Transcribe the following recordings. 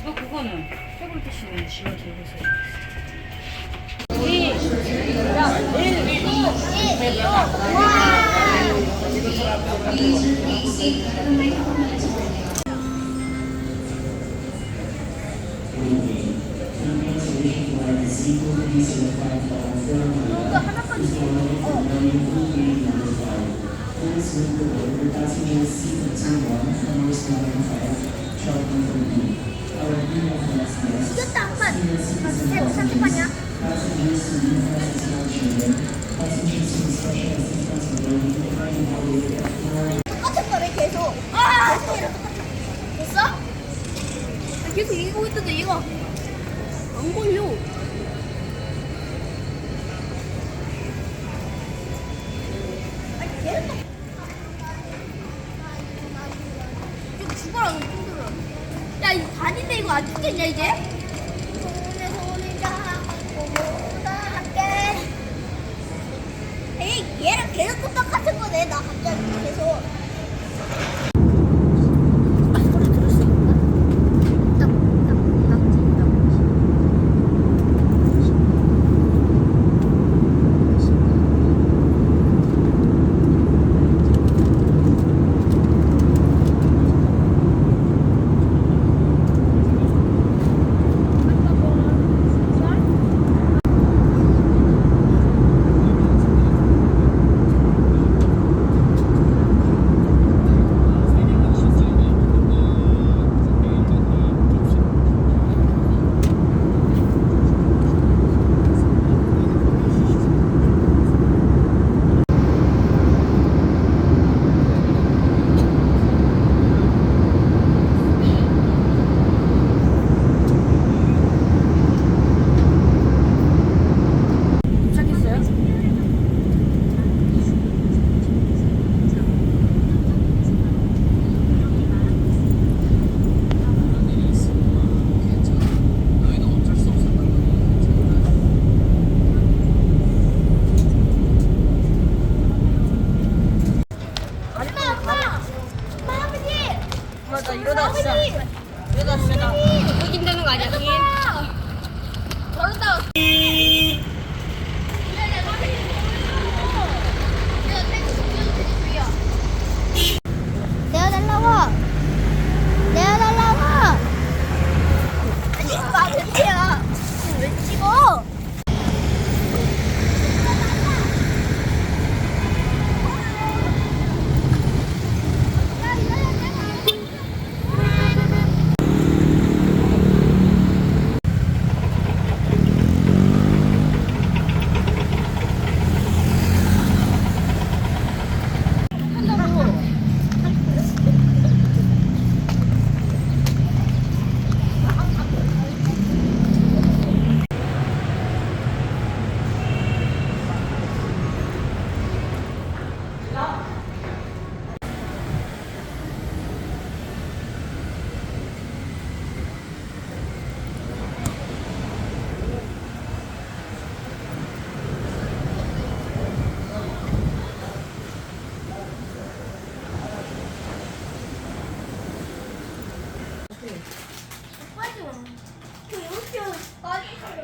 이거 그거는 해골 대신에 지워 들고 있어요. 이겼다 한판 세 상대판이야 똑같은 거래 계속 아 계속 똑같은 거. 됐어? 아, 계속 이기고 있던데 이거 안 걸려 아니 계속 똑- 이거 죽어라 너 힘들어 야 이거 반인데 죽겠냐 이제? 손에 손을 잡고 함께 에이 얘랑 계속 똑같은 거네 나 갑자기 계속 아, 소리 들을 수 있나? 딱딱딱 도착했어요? 엄마 엄마 엄마 아버지 맞아 이러다 진짜 이러다 진짜 이긴다는 거 아니야? 저런다. 내어달라고. 내어달라고. 아니 나 벤트야. 왜 찍어?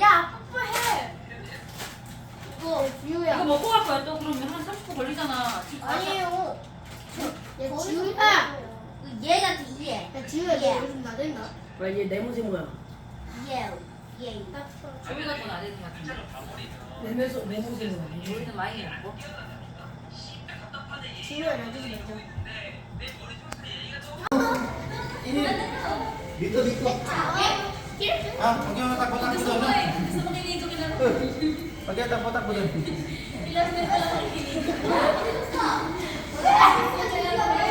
야, 뽀뽀해. 이거 지우야. 이거 먹고 갈 거야 또 그러면 한 30분 걸리잖아 아니에요. 야, 지우야. 얘가 뒤에. 야, 지우야, 너 요즘 나댄다. 왜얘 내모지 뭐야? 얘, 얘. 조이가 더 나대는 것 같은데 내모지 내모지 뭐야 조이는 많이 지우야, 나중에 내자. 믿어. 믿어. ah bagaimana tak kotak budon bagaimana tak kotak budon 아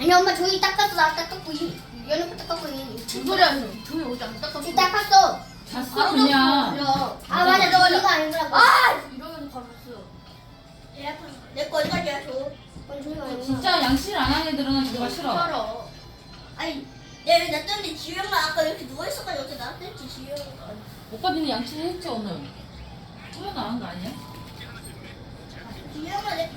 니 엄마 저기 닦았어 나 닦았고 이 연우가 닦았고 이 무슨 소리 하는 저기 어디 안 닦았어? 이 닦았어. 잤어. 그냥. 아 맞아. 너 이거 아니더라고 아 이러면서 바로 잤어. 내거 어디까지야 줘 조용히 해 진짜 양치를 안 하는 애들은 누가 싫어? 아니 내왜 놨더니 지우형아 아까 이렇게 누워 있어가지고 어떻게 나한테지 지우형아 오빠들은 양치를 했지 오늘. 소연 안한 거 아니야? 지우형아 내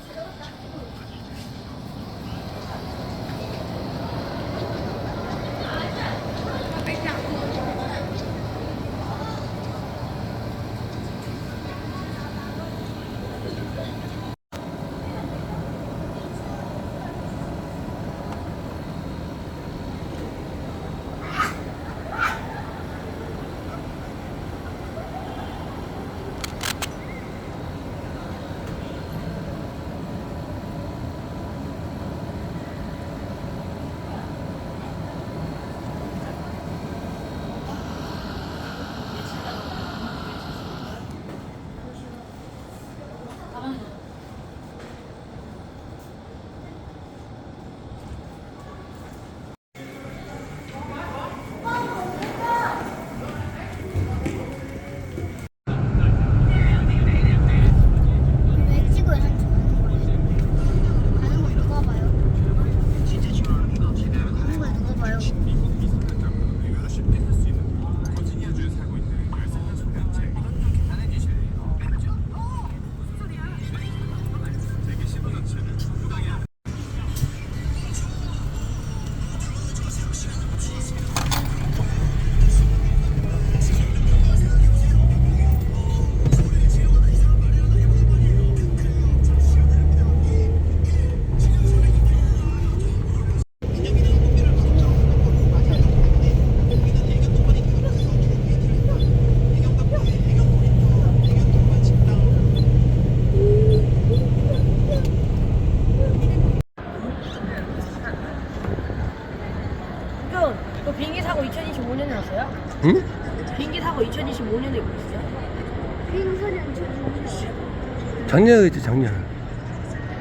작년에 했지 작년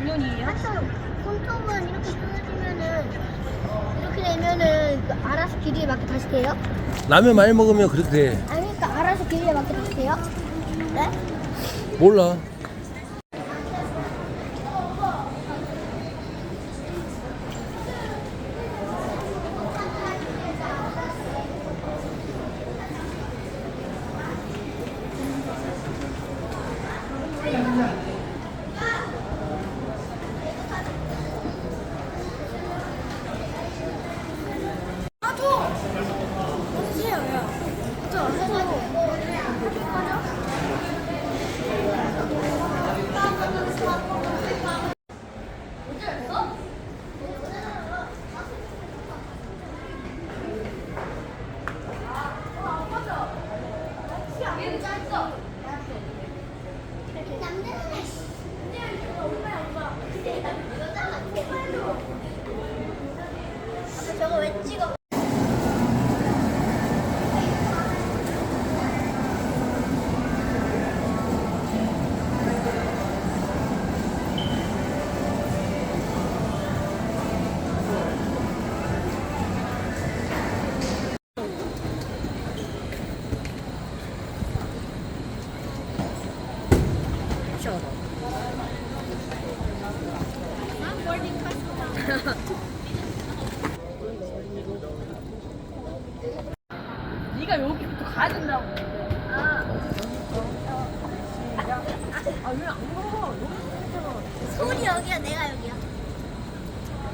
1년이에요? 맞아요. 손톱은 이렇게 끊어지면은 이렇게 되면은 그 알아서 길이에 맞게 다시 돼요? 라면 많이 먹으면 그렇게 돼 아니 그러니까 알아서 길이에 맞게 다시 돼요? 네? 몰라 저거 아? 여기. 손이 여기야 내가 여기야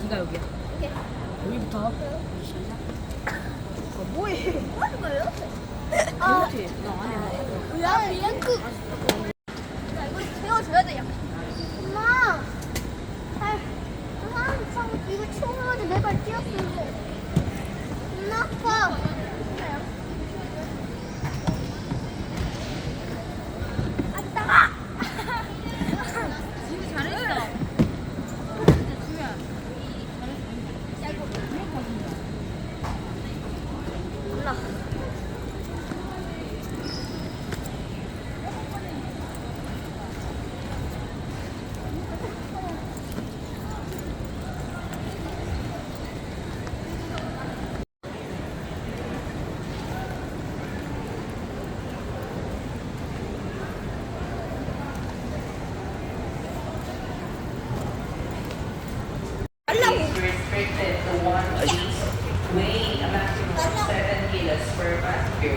네가 여기야. 오케이. 여기부터. 어, 뭐해? 뭐 하는 거예요? 그렇지. 너 안에 뭐. 야 랭크 야 이거 세워줘야 돼 약간 엄마 아, 사람 참 이거 추워가지고 내발 뛰었어 이거 엄마 아파 아 따가 지금 잘했어 야 이거 몰라 weigh a maximum of 7 kilos per passenger.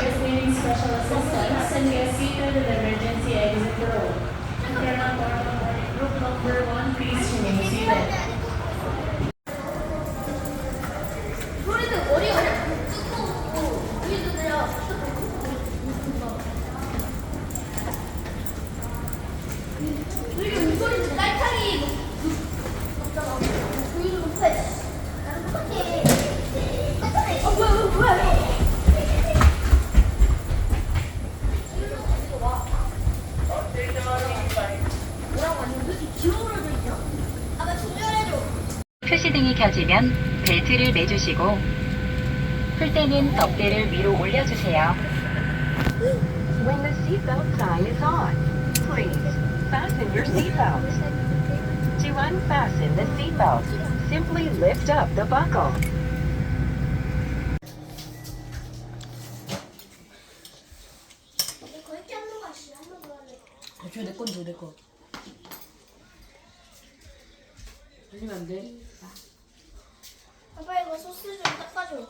Just needing special assistance and get seated in the emergency exit row. If you're not part of group number one, please remain seated. 소리는 머리가 그냥 두꺼워. 위에서 내려. 그리고 이 소리는 깔창이 높잖아. 그리고 높아. 나랑 똑같아. 깔창이. 어, 뭐야, 뭐야, 뭐야, 이거. 뭐라고 하냐? 왜 이렇게 기울어져 있냐? 아빠 조절해줘. 켜지면 벨트를 매주시고 풀 때는 덮개를 위로 올려주세요. When the seatbelt sign is on, please fasten your seatbelt. To unfasten the seatbelt, simply lift up the buckle. 줘, 내건 줘, 내 거. 흘리면 안 돼. 아빠 이거 소스 좀 닦아줘.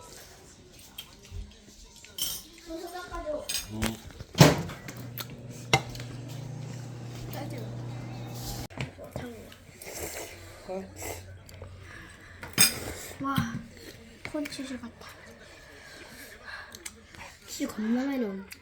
소스 닦아줘. 짜증. 와, 콘치즈 같다. 치 겁나 많이 넣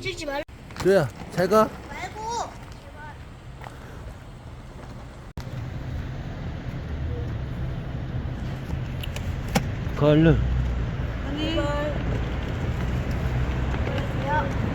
찌지 말. 조야 잘 가. 말고. 걸르. 아니. 안녕.